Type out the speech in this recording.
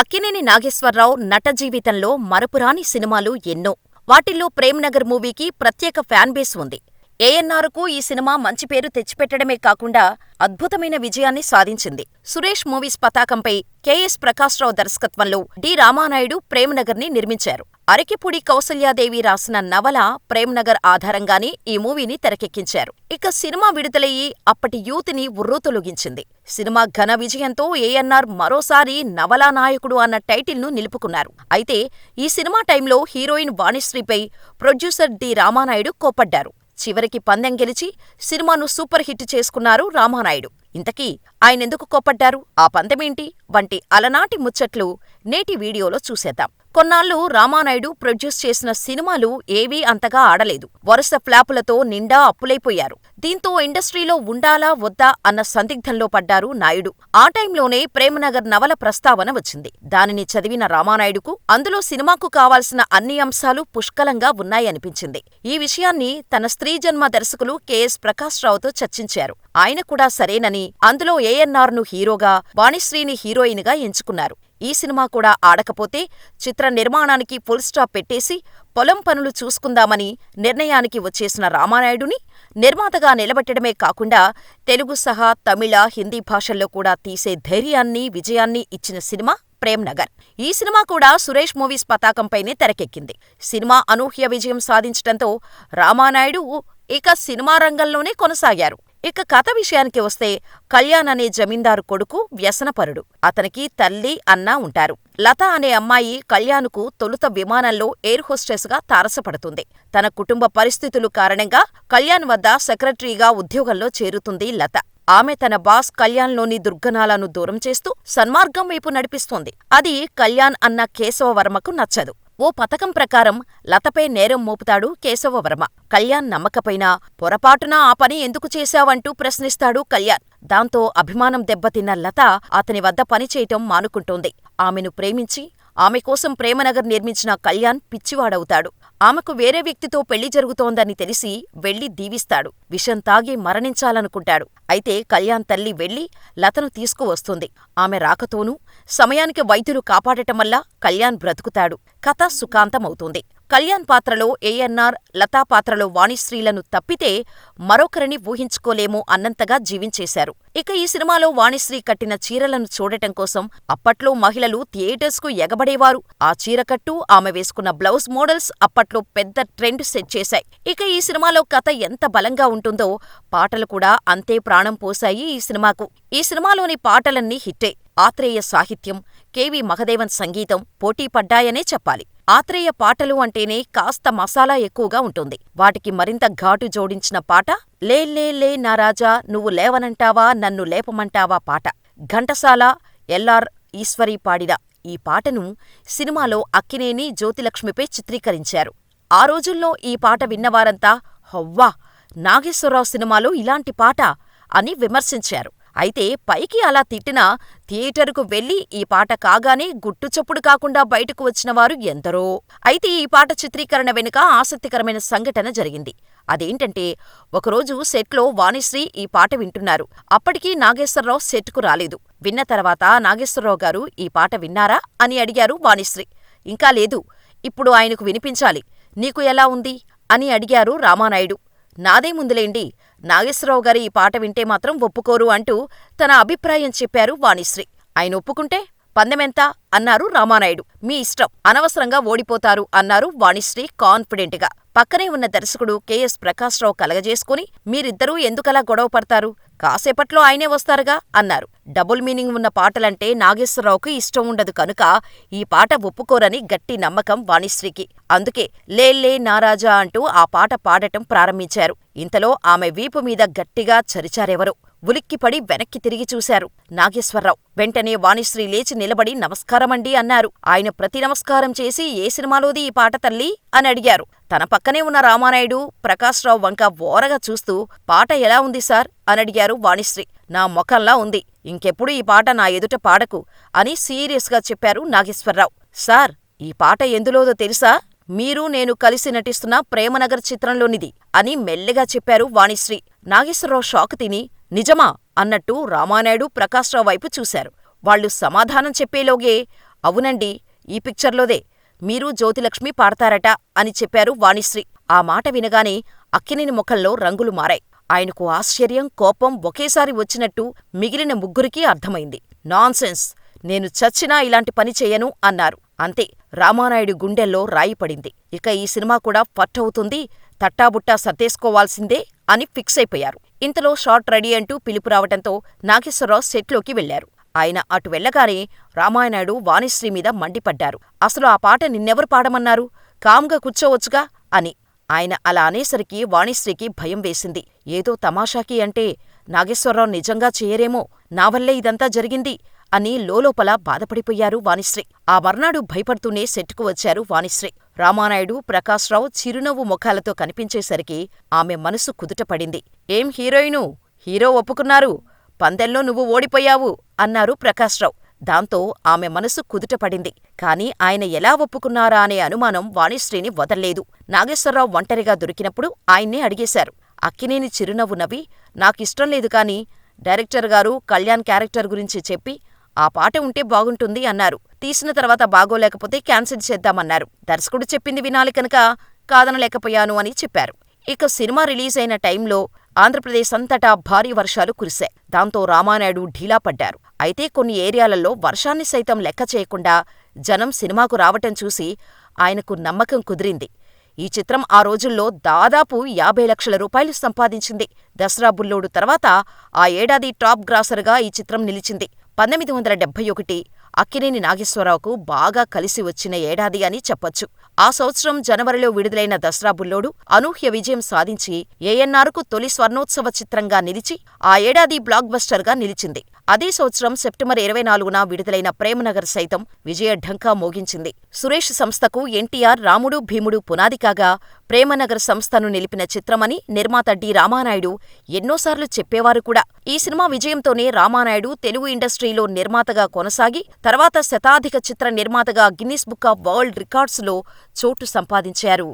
అక్కినేని నాగేశ్వరరావు నట జీవితంలో మరపురాని సినిమాలు ఎన్నో. వాటిల్లో ప్రేమ్నగర్ మూవీకి ప్రత్యేక ఫ్యాన్ బేస్ ఉంది. ఏఎన్నార్కు ఈ సినిమా మంచి పేరు తెచ్చిపెట్టడమే కాకుండా అద్భుతమైన విజయాన్ని సాధించింది. సురేష్ మూవీస్ పతాకంపై కెఎస్ ప్రకాశ్రావు దర్శకత్వంలో డి రామానాయుడు ప్రేమ్నగర్ని నిర్మించారు. అరకిపూడి కౌసల్యాదేవి రాసిన నవల ప్రేమ్నగర్ ఆధారంగానే ఈ మూవీని తెరకెక్కించారు. ఇక సినిమా విడుదలయ్యి అప్పటి యూత్ని ఉర్రూతొలగించింది సినిమా ఘన విజయంతో ఏఎన్ఆర్ మరోసారి నవలా నాయకుడు అన్న టైటిల్ను నిలుపుకున్నారు. అయితే ఈ సినిమా టైంలో హీరోయిన్ వాణిశ్రీపై ప్రొడ్యూసర్ డి రామానాయుడు కోప్పడ్డారు. చివరికి పందెం గెలిచి సినిమాను సూపర్ హిట్ చేసుకున్నారు రామానాయుడు. ఇంతకీ ఆయనెందుకు కోప్పడ్డారు? ఆ పందెమేంటి? వంటి అలనాటి ముచ్చట్లు నేటి వీడియోలో చూసేద్దాం. కొన్నాళ్ళు రామానాయుడు ప్రొడ్యూస్ చేసిన సినిమాలు ఏవీ అంతగా ఆడలేదు. వరుస ఫ్లాపులతో నిండా అప్పులైపోయారు. దీంతో ఇండస్ట్రీలో ఉండాలా వద్దా అన్న సందిగ్ధంలో పడ్డారు నాయుడు. ఆ టైంలోనే ప్రేమనగర్ నవల ప్రస్తావన వచ్చింది. దానిని చదివిన రామానాయుడుకు అందులో సినిమాకు కావాల్సిన అన్ని అంశాలు పుష్కలంగా ఉన్నాయనిపించింది. ఈ విషయాన్ని తన స్త్రీ జన్మ దర్శకులు కెఎస్ ప్రకాశ్రావుతో చర్చించారు. ఆయన కూడా సరేనని అందులో ఏఎన్ఆర్ను హీరోగా, వాణిశ్రీని హీరోయిన్గా ఎంచుకున్నారు. ఈ సినిమా కూడా ఆడకపోతే చిత్ర నిర్మాణానికి ఫుల్ స్టాప్ పెట్టేసి పొలం పనులు చూసుకుందామని నిర్ణయానికి వచ్చేసిన రామానాయుడుని నిర్మాతగా నిలబెట్టడమే కాకుండా తెలుగు సహా తమిళ, హిందీ భాషల్లో కూడా తీసే ధైర్యాన్ని, విజయాన్ని ఇచ్చిన సినిమా ప్రేమ్నగర్. ఈ సినిమా కూడా సురేష్ మూవీస్ పతాకంపైనే తెరకెక్కింది. సినిమా అనూహ్య విజయం సాధించటంతో రామానాయుడు ఇక సినిమా రంగంలోనే కొనసాగారు. ఇక కథ విషయానికి వస్తే కళ్యాణ్ అనే జమీందారు కొడుకు వ్యసనపరుడు. అతనికి తల్లి, అన్న ఉంటారు. లత అనే అమ్మాయి కళ్యాణ్కు తొలుత విమానంలో ఎయిర్ హోస్టెస్గా తారసపడుతుంది. తన కుటుంబ పరిస్థితులు కారణంగా కళ్యాణ్ వద్ద సెక్రటరీగా ఉద్యోగంలో చేరుతుంది లత. ఆమె తన బాస్ కళ్యాణ్లోని దుర్గణాలను దూరం చేస్తూ సన్మార్గం వైపు నడిపిస్తోంది. అది కళ్యాణ్ అన్న కేశవవర్మకు నచ్చదు. ఓ పథకం ప్రకారం లతపై నేరం మోపుతాడు కేశవవర్మ. కళ్యాణ్ నమ్మకపోయినా పొరపాటున ఆ పని ఎందుకు చేశావంటూ ప్రశ్నిస్తాడు కళ్యాణ్. దాంతో అభిమానం దెబ్బతిన్న లత అతని వద్ద పనిచేయటం మానుకుంటోంది. ఆమెను ప్రేమించి ఆమె కోసం ప్రేమనగర్ నిర్మించిన కళ్యాణ్ పిచ్చివాడవుతాడు. ఆమెకు వేరే వ్యక్తితో పెళ్ళి జరుగుతోందని తెలిసి వెళ్ళి దీవిస్తాడు. విషం తాగి మరణించాలనుకుంటాడు. అయితే కళ్యాణ్ తల్లి వెళ్ళి లతను తీసుకువస్తుంది. ఆమె రాకతోనూ సమయానికి వైద్యులు కాపాడటం వల్ల కళ్యాణ్ బ్రతుకుతాడు. కథ సుఖాంతమవుతుంది. కళ్యాణ్ పాత్రలో ఏఎన్నార్, లతా పాత్రలో వాణిశ్రీలను తప్పితే మరొకరిని ఊహించుకోలేము అన్నంతగా జీవించేశారు. ఇక ఈ సినిమాలో వాణిశ్రీ కట్టిన చీరలను చూడటం కోసం అప్పట్లో మహిళలు థియేటర్స్కు ఎగబడేవారు. ఆ చీరకట్టు, ఆమె వేసుకున్న బ్లౌజ్ మోడల్స్ అప్పట్లో పెద్ద ట్రెండ్ సెట్ చేశాయి. ఇక ఈ సినిమాలో కథ ఎంత బలంగా ఉంటుందో పాటలు కూడా అంతే ప్రాణం పోశాయి ఈ సినిమాకు. ఈ సినిమాలోని పాటలన్నీ హిట్టే. ఆత్రేయ సాహిత్యం, కెవి మహదేవన్ సంగీతం పోటీపడ్డాయనే చెప్పాలి. ఆత్రేయ పాటలు అంటేనే కాస్త మసాలా ఎక్కువగా ఉంటుంది. వాటికి మరింత ఘాటు జోడించిన పాట లే లే లే నా రాజా నువ్వు లేవనంటావా నన్ను లేపమంటావా పాట. ఘంటసాల, ఎల్లార్ ఈశ్వరి పాడిన ఈ పాటను సినిమాలో అక్కినేని, జ్యోతిలక్ష్మిపై చిత్రీకరించారు. ఆ రోజుల్లో ఈ పాట విన్నవారంతా హొవ్వా నాగేశ్వరరావు సినిమాలో ఇలాంటి పాట అని విమర్శించారు. అయితే పైకి అలా తిట్టినా థియేటరుకు వెళ్ళి ఈ పాట కాగానే గుట్టుచప్పుడు కాకుండా బయటకు వచ్చినవారు ఎందరో. అయితే ఈ పాట చిత్రీకరణ వెనుక ఆసక్తికరమైన సంఘటన జరిగింది. అదేంటంటే ఒకరోజు సెట్లో వాణిశ్రీ ఈ పాట వింటున్నారు. అప్పటికీ నాగేశ్వరరావు సెట్కు రాలేదు. విన్న తర్వాత నాగేశ్వరరావు గారు ఈ పాట విన్నారా అని అడిగారు వాణిశ్రీ. ఇంకా లేదు. ఇప్పుడు ఆయనకు వినిపించాలి. నీకు ఎలా ఉంది? అని అడిగారు రామానాయుడు. నాదేముందిలేండి నాగేశ్వరరావు గారి ఈ పాట వింటే మాత్రం ఒప్పుకోరు అంటూ తన అభిప్రాయం చెప్పారు వాణిశ్రీ. ఆయన ఒప్పుకుంటే పందెమెంత? అన్నారు రామానాయుడు. మీ ఇష్టం. అనవసరంగా ఓడిపోతారు అన్నారు వాణిశ్రీ కాన్ఫిడెంట్గా పక్కనే ఉన్న దర్శకుడు కెఎస్ ప్రకాశ్రావు కలగజేసుకుని మీరిద్దరూ ఎందుకలా గొడవ పడతారు? కాసేపట్లో ఆయనే వస్తారుగా అన్నారు. డబుల్ మీనింగ్ ఉన్న పాటలంటే నాగేశ్వరరావుకు ఇష్టం ఉండదు కనుక ఈ పాట ఒప్పుకోరని గట్టి నమ్మకం వాణిశ్రీకి. అందుకే లే లే నారాజా అంటూ ఆ పాట పాడటం ప్రారంభించారు. ఇంతలో ఆమె వీపు మీద గట్టిగా చరిచారెవరో. ఉలిక్కిపడి వెనక్కి తిరిగి చూశారు నాగేశ్వరరావు. వెంటనే వాణిశ్రీ లేచి నిలబడి నమస్కారమండి అన్నారు. ఆయన ప్రతి నమస్కారం చేసి ఏ సినిమాలోది ఈ పాట తల్లీ? అని అడిగారు. తన పక్కనే ఉన్న రామానాయుడు ప్రకాశ్రావు వంక ఓరగా చూస్తూ పాట ఎలా ఉంది సార్? అనడిగారు వాణిశ్రీ. నా మొఖంలా ఉంది. ఇంకెప్పుడు ఈ పాట నా ఎదుట పాడకు అని సీరియస్గా చెప్పారు నాగేశ్వరరావు. సార్ ఈ పాట ఎందులోదో తెలుసా? మీరు నేను కలిసి నటిస్తున్న ప్రేమనగర్ చిత్రంలోనిది అని మెల్లిగా చెప్పారు వాణిశ్రీ. నాగేశ్వరరావు షాక్ తిని నిజమా? అన్నట్టు రామానాయుడు ప్రకాశ్రావు వైపు చూశారు. వాళ్ళు సమాధానం చెప్పేలోగే అవునండి ఈ పిక్చర్లోదే మీరు జ్యోతిలక్ష్మి పాడతారట అని చెప్పారు వాణిశ్రీ. ఆ మాట వినగానే అక్కినేని ముఖంలో రంగులు మారాయి. ఆయనకు ఆశ్చర్యం కోపం ఒకేసారి వచ్చినట్టు మిగిలిన ముగ్గురికీ అర్థమైంది. నాన్సెన్స్ నేను చచ్చినా ఇలాంటి పని చెయ్యను అన్నారు. అంతే రామానాయుడు గుండెల్లో రాయిపడింది ఇక ఈ సినిమా కూడా ఫట్ అవుతుంది తట్టాబుట్టా సర్దేసుకోవాల్సిందే అని ఫిక్స్ అయిపోయారు. ఇంతలో షాట్ రెడీ అంటూ పిలుపు రావటంతో నాగేశ్వరరావు సెట్లోకి వెళ్ళారు ఆయన అటు వెళ్ళగానే రామానాయుడు వాణిశ్రీ మీద మండిపడ్డారు. అసలు ఆ పాట నిన్నెవరు పాడమన్నారు? కామ్గా కూర్చోవచ్చుగా? అని. ఆయన అలా అనేసరికి వాణిశ్రీకి భయం వేసింది. ఏదో తమాషాకి అంటే నాగేశ్వరరావు నిజంగా చేయరేమో? నా వల్లే ఇదంతా జరిగింది? అని లోలోపల బాధపడిపోయారు వాణిశ్రీ. ఆ మర్నాడు భయపడుతూనే సెట్టుకు వచ్చారు వాణిశ్రీ. రామానాయుడు ప్రకాశ్రావు చిరునవ్వు ముఖాలతో కనిపించేసరికి ఆమె మనసు కుదుటపడింది. ఏం హీరోయిను? హీరో ఒప్పుకున్నారు. పందెంలో నువ్వు ఓడిపోయావు అన్నారు ప్రకాశ్రావు. దాంతో ఆమె మనసు కుదుటపడింది. కాని ఆయన ఎలా ఒప్పుకున్నారా అనే అనుమానం వాణిశ్రీని వదల్లేదు. నాగేశ్వరరావు ఒంటరిగా దొరికినప్పుడు ఆయన్నే అడిగేశారు. అక్కినేని చిరునవ్వు నవ్వి నాకిష్టం లేదు కాని డైరెక్టర్ గారు కళ్యాణ్ క్యారెక్టర్ గురించి చెప్పి ఆ పాట ఉంటే బాగుంటుంది అన్నారు. తీసిన తర్వాత బాగోలేకపోతే క్యాన్సిల్ చేద్దామన్నారు. దర్శకుడు చెప్పింది వినాలి కనుక కాదనలేకపోయాను అని చెప్పారు. ఇక సినిమా రిలీజ్ అయిన టైంలో ఆంధ్రప్రదేశ్ అంతటా భారీ వర్షాలు కురిశాయి. దాంతో రామానాయుడు ఢీలా పడ్డారు. అయితే కొన్ని ఏరియాలలో వర్షాన్ని సైతం లెక్క చేయకుండా జనం సినిమాకు రావటం చూసి ఆయనకు నమ్మకం కుదిరింది. ఈ చిత్రం ఆ రోజుల్లో దాదాపు యాభై లక్షల రూపాయలు సంపాదించింది. దసరా బుల్లోడు తర్వాత ఆ ఏడాది టాప్ గ్రాసర్గా ఈ చిత్రం నిలిచింది. పంతొమ్మిది వందల డెబ్బై ఒకటి అక్కినేని నాగేశ్వరరావుకు బాగా కలిసి వచ్చిన ఏడాది అని చెప్పొచ్చు. ఆ సంవత్సరం జనవరిలో విడుదలైన దసరా బుల్లోడు అనూహ్య విజయం సాధించి ఏఎన్నార్కు తొలి స్వర్ణోత్సవ చిత్రంగా నిలిచి ఆ ఏడాది బ్లాక్ బస్టర్గా నిలిచింది. అదే సంవత్సరం సెప్టెంబర్ ఇరవై నాలుగున విడుదలైన ప్రేమనగర్ సైతం విజయ ఢంకా మోగించింది. సురేష్ సంస్థకు ఎన్టీఆర్ రాముడు భీముడు పునాది కాగా ప్రేమనగర్ సంస్థను నిలిపిన చిత్రమని నిర్మాత డి రామానాయుడు ఎన్నోసార్లు చెప్పేవారు కూడా. ఈ సినిమా విజయంతోనే రామానాయుడు తెలుగు ఇండస్ట్రీలో నిర్మాతగా కొనసాగి తర్వాత శతాధిక చిత్ర నిర్మాతగా గిన్నిస్ బుక్ ఆఫ్ వరల్డ్ రికార్డ్స్లో చోటు సంపాదించారు.